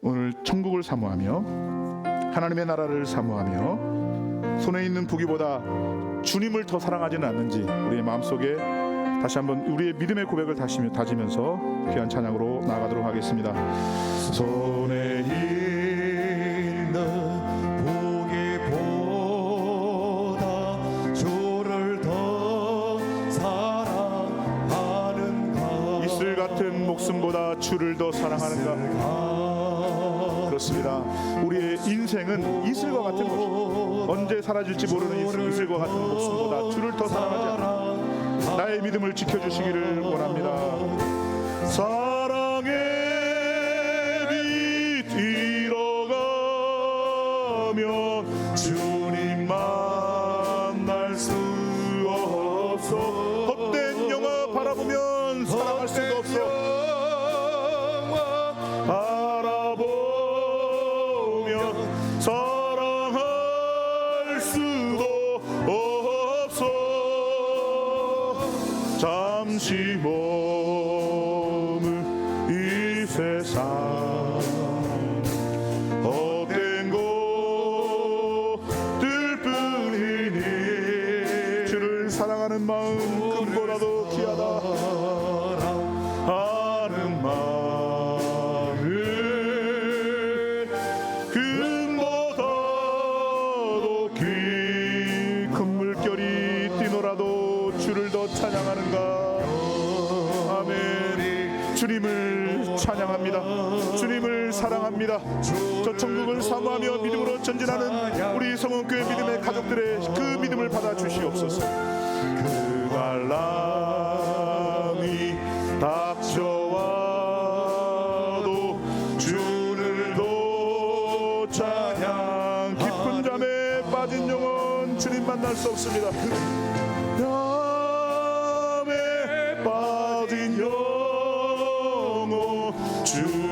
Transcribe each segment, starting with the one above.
오늘 천국을 사모하며 하나님의 나라를 사모하며 손에 있는 부귀보다 주님을 더 사랑하지는 않는지 우리의 마음속에 다시 한번 우리의 믿음의 고백을 다시며 다지면서 귀한 찬양으로 나아가도록 하겠습니다. 손에 있는 목숨보다 주를 더 사랑하는가 그렇습니다. 우리의 인생은 이슬과 같은 것 언제 사라질지 모르는 이슬, 이슬과 같은 목숨보다 주를 더 사랑하지 않아 나의 믿음을 지켜주시기를 원합니다. 사랑합니다. 저 천국을 사모하며 믿음으로 전진하는 우리 성원교회 믿음의 가족들의 그 믿음을 받아 주시옵소서. 그 영혼 주님 만날 수 없습니다. 잠에 빠진 영혼 주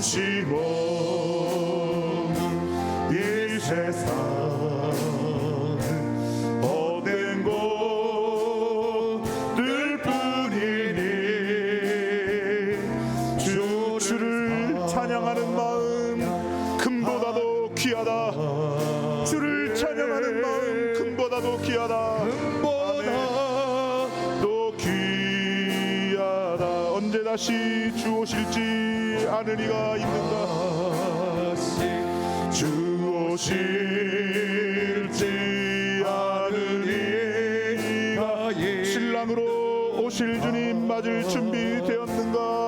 머물 이 세상 오실지 아는 이가 있는가 주 오실지 아는 이가 신랑으로 오실 주님 맞을 준비 되었는가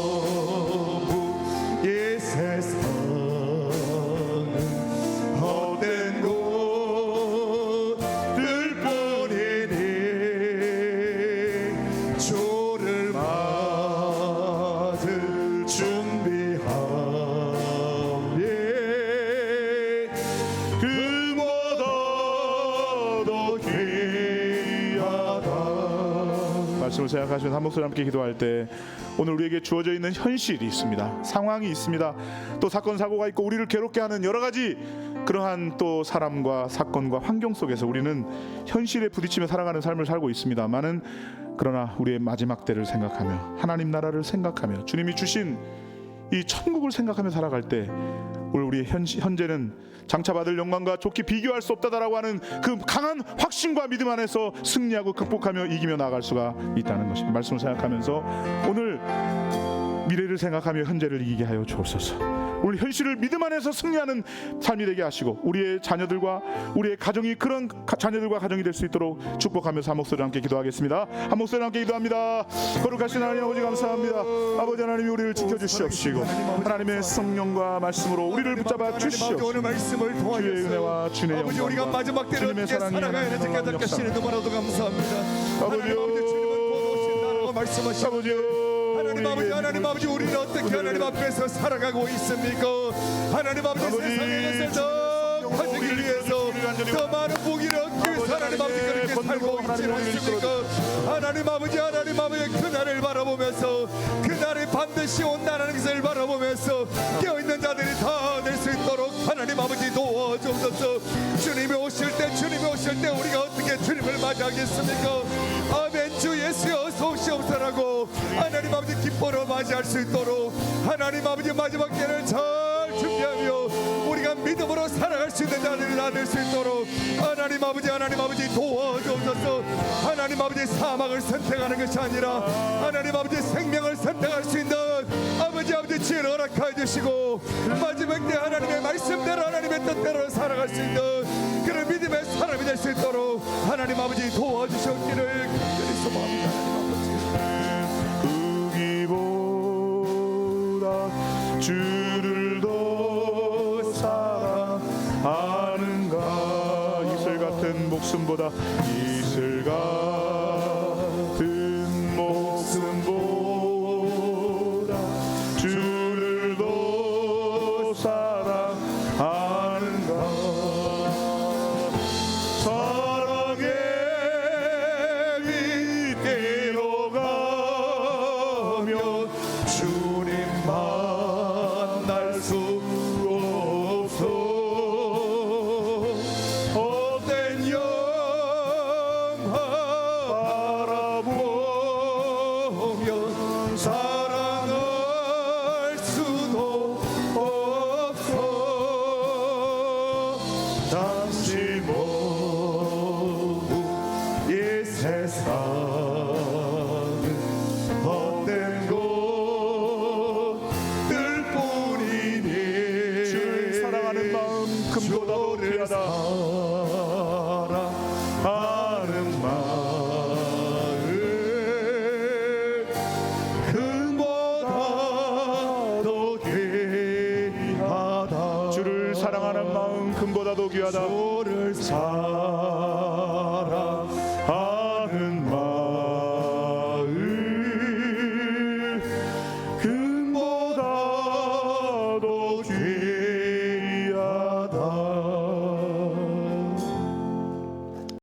생각하시면 한 목소리 함께 기도할 때 오늘 우리에게 주어져 있는 현실이 있습니다. 상황이 있습니다. 또 사건 사고가 있고 우리를 괴롭게 하는 여러 가지 그러한 또 사람과 사건과 환경 속에서 우리는 현실에 부딪히며 살아가는 삶을 살고 있습니다만은 그러나 우리의 마지막 때를 생각하며 하나님 나라를 생각하며 주님이 주신 이 천국을 생각하며 살아갈 때 오늘 우리의 현, 현재는 장차 받을 영광과 좋게 비교할 수 없다라고 하는 그 강한 확신과 믿음 안에서 승리하고 극복하며 이기며 나아갈 수가 있다는 것입니다. 말씀을 생각하면서 오늘 미래를 생각하며 현재를 이기게 하여 주옵소서. 우리 현실을 믿음 안에서 승리하는 삶이 되게 하시고 우리의 자녀들과 우리의 가정이 그런 가- 자녀들과 가정이 될 수 있도록 축복하면서 한 목소리 함께 기도하겠습니다. 한 목소리 함께 기도합니다. 거룩하신 하나님 아버지 감사합니다. 아버지 하나님이 우리를 지켜주시옵시고 하나님의 성령과 말씀으로 우리를 붙잡아 하나님 주시옵시고 오늘 주의 은혜와 주의 아버지 우리가 마지막 때를 주님의 사랑이 살아가야 하나님 깨닫게 너무나도 감사합니다 아버지요. 하나님 아버지 하나님 아버지 우리에게 하나님 아버지 우리는 어떻게 하나님 앞에서 살아가고 있습니까? 하나님 아버지 아버지, 세상에 것을 더 가지기 우리를 위해서 더 많은 복기를 얻기 위해서 하나님 아버지 그렇게 살고 있지 않습니까? 하나님 아버지 하나님 아버지 그날을 바라보면서 그날이 반드시 온다는 것을 바라보면서 깨어있는 자들이 다 될 수 있도록 하나님 아버지 도와주옵소서. 주님이 오실 때 주님이 오실 때 우리가 맞이하겠습니까? 아멘 주 예수여 어서 오시옵소라고 하나님 아버지 기뻐로 맞이할 수 있도록 하나님 아버지 마지막 때를 잘 준비하며 우리가 믿음으로 살아갈 수 있는 다될수 있도록 하나님 아버지 하나님 아버지 도와주옵소서. 하나님 아버지 사망을 선택하는 것이 아니라 하나님 아버지 생명을 선택할 수 있는 아버지 아버지 지혜를 허락하여 주시고 마지막 때 하나님의 말씀대로 하나님의 뜻대로 살아갈 수 있는 아버지 도와주셨기를 간절히 소망합니다. 하나님 아버지. 그기보다 주를 더 사랑하는가? 이슬 같은 목숨보다 이슬 같은 이세